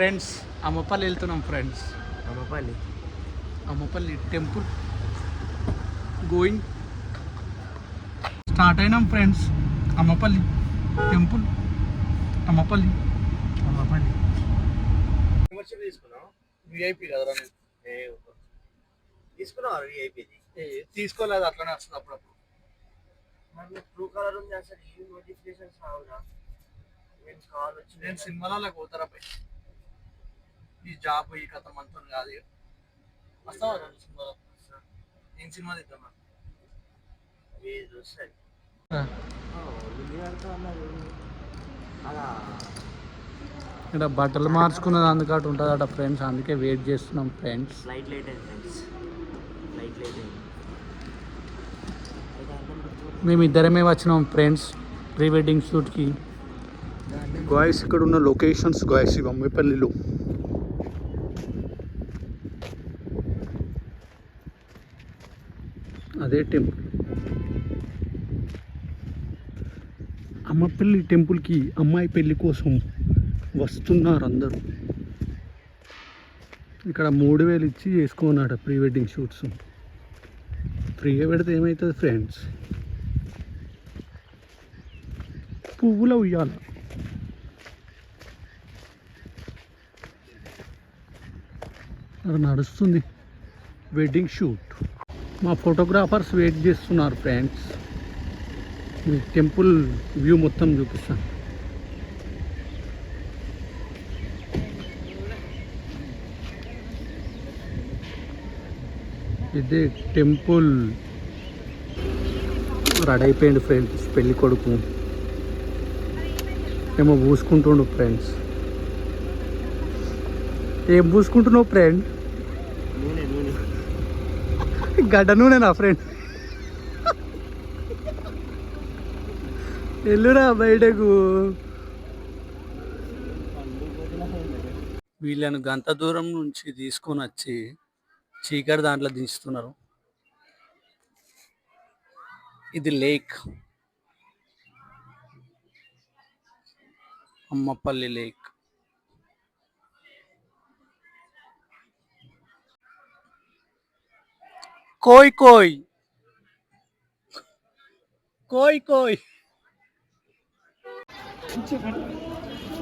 Friends Ammapalli వెళ్తున్నాం friends. Ammapalli? Ammapalli temple going. Start అయినాం friends Ammapalli temple Ammapalli. Ammapalli. VIP కదరా తీసుకున్నావు విఐపీది తీసుకోలేదు అట్లనే వస్తుంది అప్పుడప్పుడు. మరి బ్లూ కలర్ ఉంది అసలు ఈ నోటిఫికేషన్స్ రావురా? నేను కాల్ వచ్చింది? నేను సినిమాలకు పోతారా పై ఈ జాబ్ ఈ కథ మనతో కాదు. వస్తావా ఏం సినిమా తీద్దాం ఇక్కడ బట్టలు మార్చుకున్నది అందుకటు ఉంటుంది అట ఫ్రెండ్స్ అందుకే వెయిట్ చేస్తున్నాం ఫ్రెండ్స్. లేట్ అయింది ఫ్రెండ్స్. ఫ్లైట్ లేట్ అయింది. మేము ఇద్దరమే వచ్చినాం ఫ్రెండ్స్ ప్రీ వెడ్డింగ్ షూట్కి. గాయస్ ఇక్కడ ఉన్న లొకేషన్స్ గాయస్ ఇవి అమ్మపల్లిలో. అదే టెంపుల్. అమ్మపల్లి టెంపుల్కి అమ్మాయి పెళ్ళి కోసం వస్తున్నారు అందరూ ఇక్కడ మూడు వేలు ఇచ్చి చేసుకున్నాడు ప్రీ వెడ్డింగ్ షూట్స్ ఫ్రీగా పెడితే ఏమవుతుంది ఫ్రెండ్స్? పువ్వుల ఉయ్యాల. అది నడుస్తుంది. Wedding shoot. మా ఫోటోగ్రాఫర్స్ వెయిట్ చేస్తున్నారు ఫ్రెండ్స్. మీ టెంపుల్ వ్యూ మొత్తం చూపిస్తాను ఇదే టెంపుల్. రెడీ అయిపోయింది ఫ్రెండ్స్ పెళ్ళి కొడుకు. ఏమో పూసుకుంటుండు ఫ్రెండ్స్. ఏం పూసుకుంటున్నావు ఫ్రెండ్? నూనె నూనె. గడ్డ నూనె నా ఫ్రెండ్ ఎల్లురా బయటకు. వీళ్ళను గంత దూరం నుంచి తీసుకొని వచ్చి చీకటి దాంట్లో దించుతున్నారు. ఇది లేక్. అమ్మపల్లి లేక్. కోయ్ కోయ్ కోయ్ కోయ్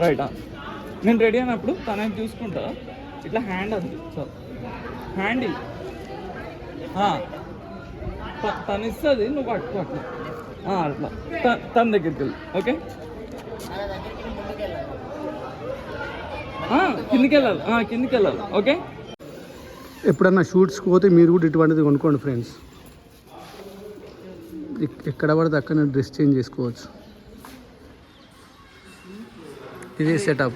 రైట్ నేను రెడీ అయినప్పుడు తనని చూసుకుంటా. ఇట్లా హ్యాండ్ అది. హ్యాండ్ త- తను ఇస్తుంది నువ్వు పట్టుకో అట్లా అట్లా. త- తన దగ్గరికి వెళ్ళి. ఓకే కిందికి వెళ్ళాలి కిందికి వెళ్ళాలి ఓకే ఎప్పుడన్నా షూట్స్కి పోతే మీరు కూడా ఇటువంటిది కొనుక్కోండి ఫ్రెండ్స్. ఎక్- ఎక్కడ పడితే అక్కడ డ్రెస్ చేంజ్ చేసుకోవచ్చు. ఇదే సెటప్.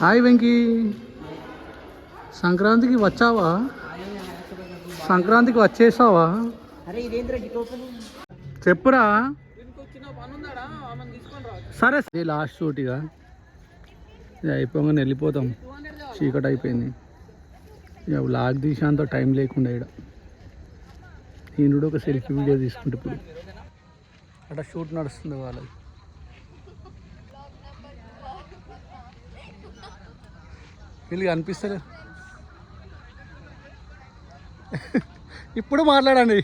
హాయ్ వెంకీ. సంక్రాంతికి వచ్చావా? సంక్రాంతికి వచ్చేసావా? చెప్పురా. సరే లాస్ట్ షూట్ ఇక. అయిపోగానే వెళ్ళిపోతాం. చీకటి అయిపోయింది. ఇక లాగ్ తీసేంత టైం లేకుండా ఇక్కడ నేను కూడా ఒక సెల్ఫీ వీడియో తీసుకుంటే ఇప్పుడు. అక్కడ షూట్ నడుస్తుంది వాళ్ళది. వీళ్ళు అనిపిస్తారు ఇప్పుడు మాట్లాడండి.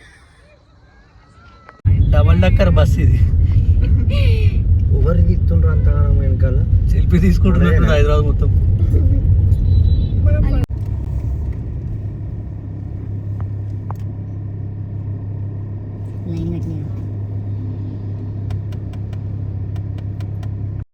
డబల్ డక్కర్ బస్ ఇది. ఎవరు తీస్తుండ్రు అంతగానం వెనకాల? సెల్ఫీ తీసుకుంటున్నట్టు హైదరాబాద్ మొత్తం. good.